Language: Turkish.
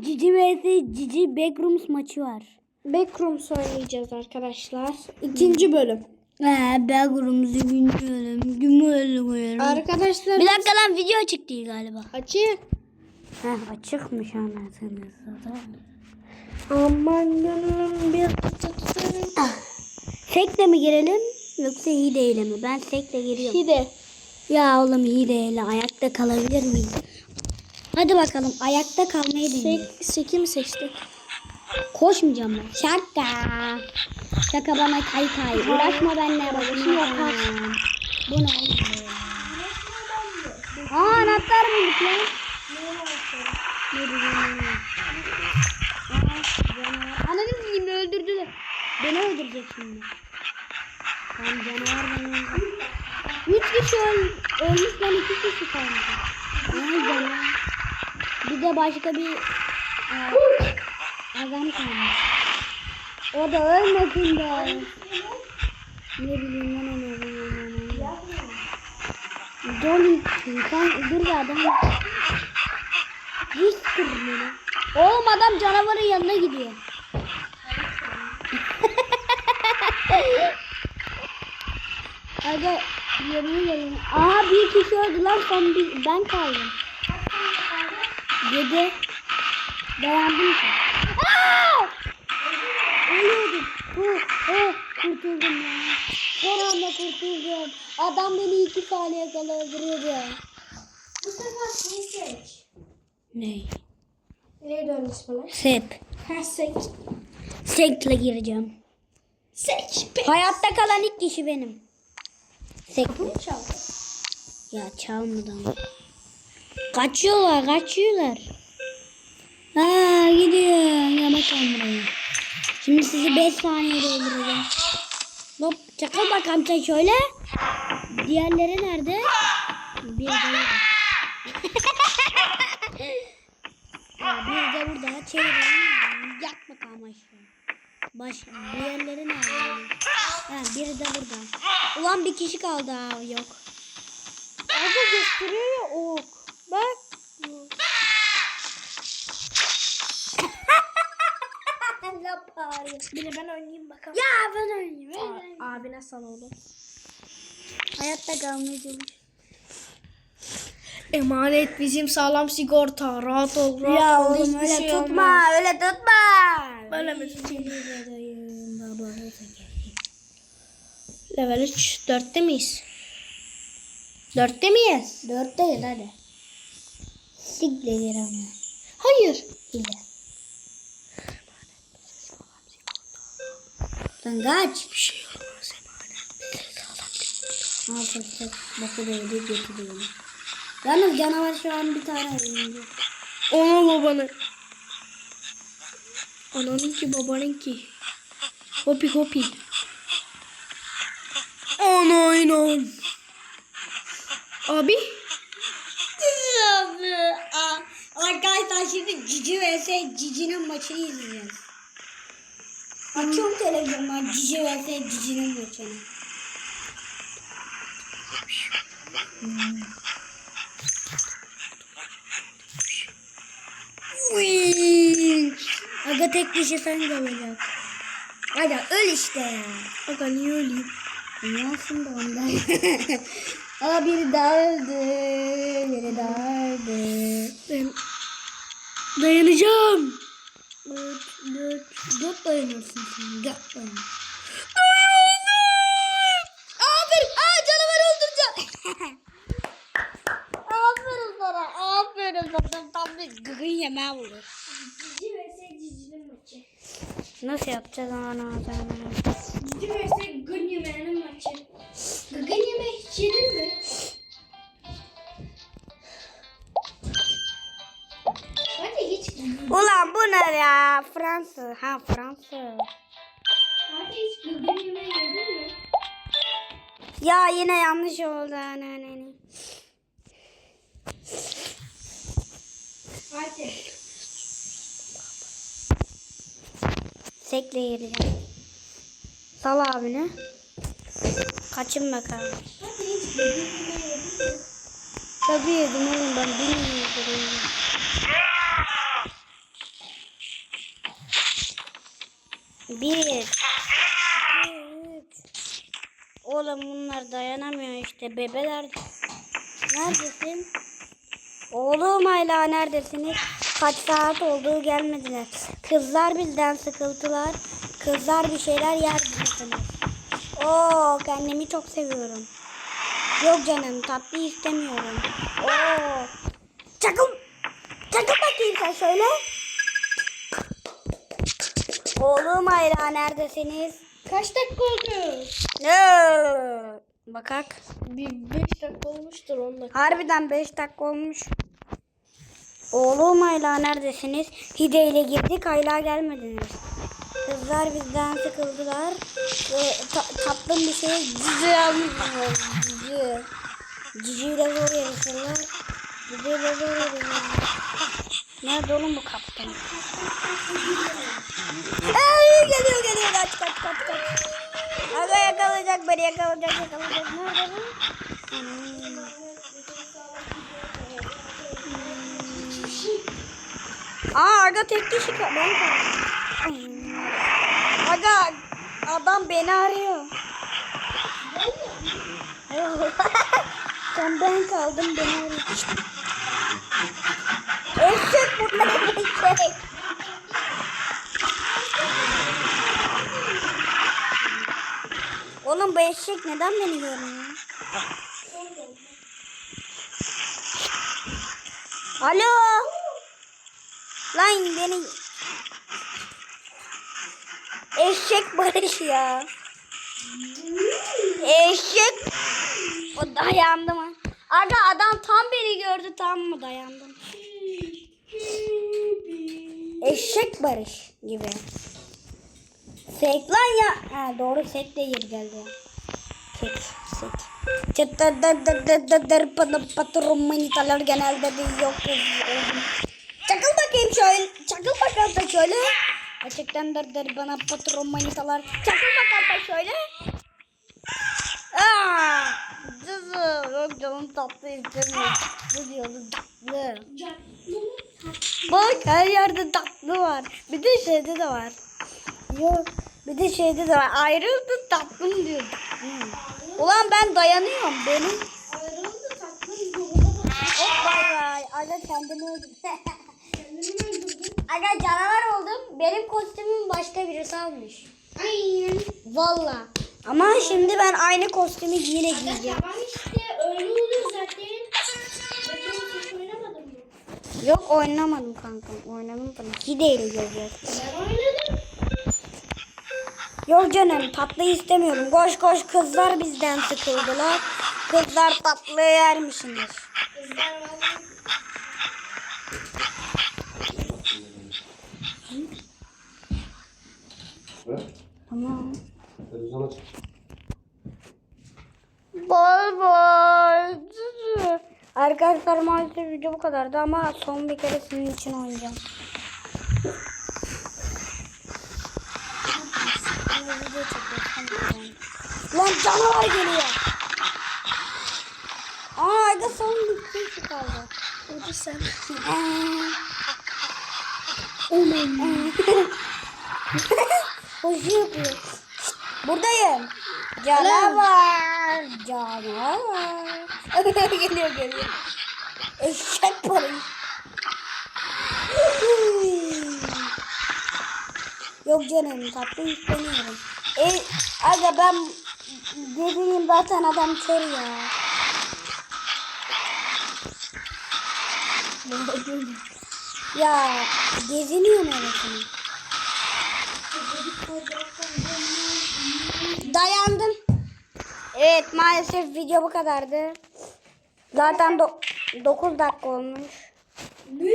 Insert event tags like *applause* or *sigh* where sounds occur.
Cici vs Cici Backrooms maçı var. Backrooms oynayacağız arkadaşlar. İkinci bölüm. Ee, Backrooms'u günlüyorum. Gümüllü koyarım. Arkadaşlar Bir dakika lan video açık değil galiba. açık. Heh açıkmış anasını satayım. Aman canım bir tutsın. Sekle mi girelim yoksa hileyle mi? Ben sekle giriyorum. Hide. Ya oğlum hileyle ayakta kalabilir miyim? Hadi bakalım ayakta kalmayı deneyelim. Sek, seki mi seçtik? Koşmayacağım ben. Şaka. Şaka bana kay kay. Uğraşma benimle. Şimdi yapar. Bu ne oğlum? Aa anahtar mı gitti lan? Ne bileyim. Ananı bileyim öldürdüler. Beni öldürecek şimdi. Tamam canavar beni öldürdü. Üç kişi öl ölmüş lan iki kişi kalmış. Ay canavar. Bir de başka bir e, adam kalmış. O da ölmesin de. Ne bileyim lan onu. Dolly sen dur be adam. Hiç kırmıyor. Oğlum adam canavarın yanına gidiyor. *laughs* Aga yanına gelin. Aha bir kişi öldü lan son bir ben kaldım. Yedi. Dayandım ki. Ölüyordum. Oh, oh, kurtuldum ya. Son anda kurtuldum. Adam beni iki saniye kala öldürüyordu. Bu sefer neyi seç? Ne? Neydi onun ismi? Sep. Ha seç. Sekle gireceğim. Seç. Hayatta kalan ilk kişi benim. Sek. Bunu çaldı. Ya çalmadan. Kaçıyorlar, kaçıyorlar. Aa gidiyor. Bakalım buraya. Şimdi sizi 5 saniyede öldüreceğim. Hop çakal bakalım sen şöyle. Diğerleri nerede? Bir de burada. bir de burada. Çevirelim. Yak bakalım. Baş, diğerleri nerede? Ha, biri de burada. Ulan bir kişi kaldı ha yok. Aga gösteriyor ya ok. Bak. *laughs* Bir de ben oynayayım bakalım. Ya ben oynayayım. ben oynayayım. abine sal oğlum. Hayatta kalmaya çalış. Emanet bizim sağlam sigorta. Rahat ol, rahat Ya ol. oğlum öyle şey tutma, olmaz. öyle tutma. Öyle mi tutayım? Level 3. 4'te miyiz? 4'te miyiz? Dört değil hadi. Sikle gir ama. Hayır. Hile. Sen kaç. Bir şey olmaz emanet. Al fıstık. Bakı böyle getiriyorum. Yalnız canavar şu an bir tane oynuyor. Ona babanı. Ananınki babanınki. Hopi hopi. Ana oynam. Abi. Arkadaşlar şimdi Cici vs Cici'nin maçını izleyeceğiz. Açıyorum televizyondan Cici vs Cici'nin maçını. Uy. Aga tek kişi sen kalacak. Aga öl işte ya. Aga niye öleyim? Ne olsun da ondan. *laughs* Aa biri daha öldü. Biri daha öldü. Ben dayanacağım. Dört, dört, dört dayanıyorsun sen. Dört dayan. Aferin. Aa canavar öldüreceğim. *laughs* aferin sana. Aferin sana. Tam bir gıgın yemeği olur. Cici vs Cici'nin maçı. Nasıl yapacağız ana Cici vs Gün yemeğinin maçı. Gıgın yemeği hiç yedin mi? Ulan bu ne ya? Fransa. Ha Fransa. Hadi hiç yedin mi? Ya yine yanlış oldu anneanne. Hadi. Sekle gireceğim. Sal abini. Kaçın bakalım. Hadi hiç yedin mi? Tabii yedim oğlum ben bilmiyorum. Bir. iki. Oğlum bunlar dayanamıyor işte bebeler. Neredesin? Oğlum hala neredesiniz? Kaç saat olduğu gelmediler. Kızlar bizden sıkıldılar. Kızlar bir şeyler yer misiniz? Oo kendimi çok seviyorum. Yok canım tatlı istemiyorum. Oo. Çakıl. Çakıl bakayım sen şöyle. Oğlum hala neredesiniz? Kaç dakika oldu? Ne? Bakak. Bir 5 dakika olmuştur 10 dakika. Harbiden 5 dakika olmuş. Oğlum hala neredesiniz? Hide ile girdik hala gelmediniz. Kızlar bizden sıkıldılar. Ve ta- tatlım bir şey cici almışlar. Cici. Cici ile zor yarışırlar. Cici ile zor yarışırlar. Nerede oğlum bu kaptan? Ay, geliyor geliyor kaç kaç kaç kaç. Aga yakalayacak beni yakalayacak yakalayacak. Nerede bu? Hmm. Aa aga tek kişi ben kaldım. Aga adam beni arıyor. *laughs* Sen ben kaldım beni arıyor. *laughs* Oğlum bu eşek neden beni görmüyor? Alo. Lan beni Eşek Barış ya. Eşek o dayandı mı? Aga adam tam beni gördü tam mı dayandım? Eşek Barış gibi. Sek lan ya. Ha doğru sek de yer geldi. Sek sek. Çıtır dır dır dır dır dır pıdı patron manitalar genelde bir yok. Çakıl bakayım şöyle. Çakıl bakalım da şöyle. Gerçekten dır bana patron manitalar. Çakıl bakalım da şöyle. Aa, cızı. Yok canım tatlı istemiyor. Bu diyordu tatlı. Bak her yerde tatlı var. Bir de şeyde de var. Yok. Bir de şeyde de var. Ayrıldı tatlım diyor. Hmm. Ulan ben dayanıyorum. Benim. Ayrıldı tatlım yolda Hop bay bay. Aga kendimi öldürdüm. *laughs* Aga canavar oldum. Benim kostümümü başka birisi almış. Aynen. Valla. Ama şimdi ben aynı kostümü yine giyeceğim. Tamam Yok oynamadım kankam. Oynamadım. Göreceğiz. Ben oynadım. Yok canım tatlı istemiyorum. Koş koş kızlar bizden sıkıldılar. Kızlar tatlı yer misiniz? Kızlar vallahi. Ve Tamam. televizyona çık. Bye bye. Arkadaşlar maalesef video bu kadardı ama son bir kere sizin için oynayacağım. Lan canavar geliyor. Aa aga son bir kişi kaldı. Hadi sen. Koşuyor *laughs* bu. Buradayım. Canavar. Canavar. *laughs* geliyor geliyor. Eşek parayı. Yok canım tatlı istemiyorum. E, aga ben gezeyim zaten adam kör ya. ya geziniyorum öylesine. Dayandım. Evet maalesef video bu kadardı. Zaten 9 dakika olmuş. Ne?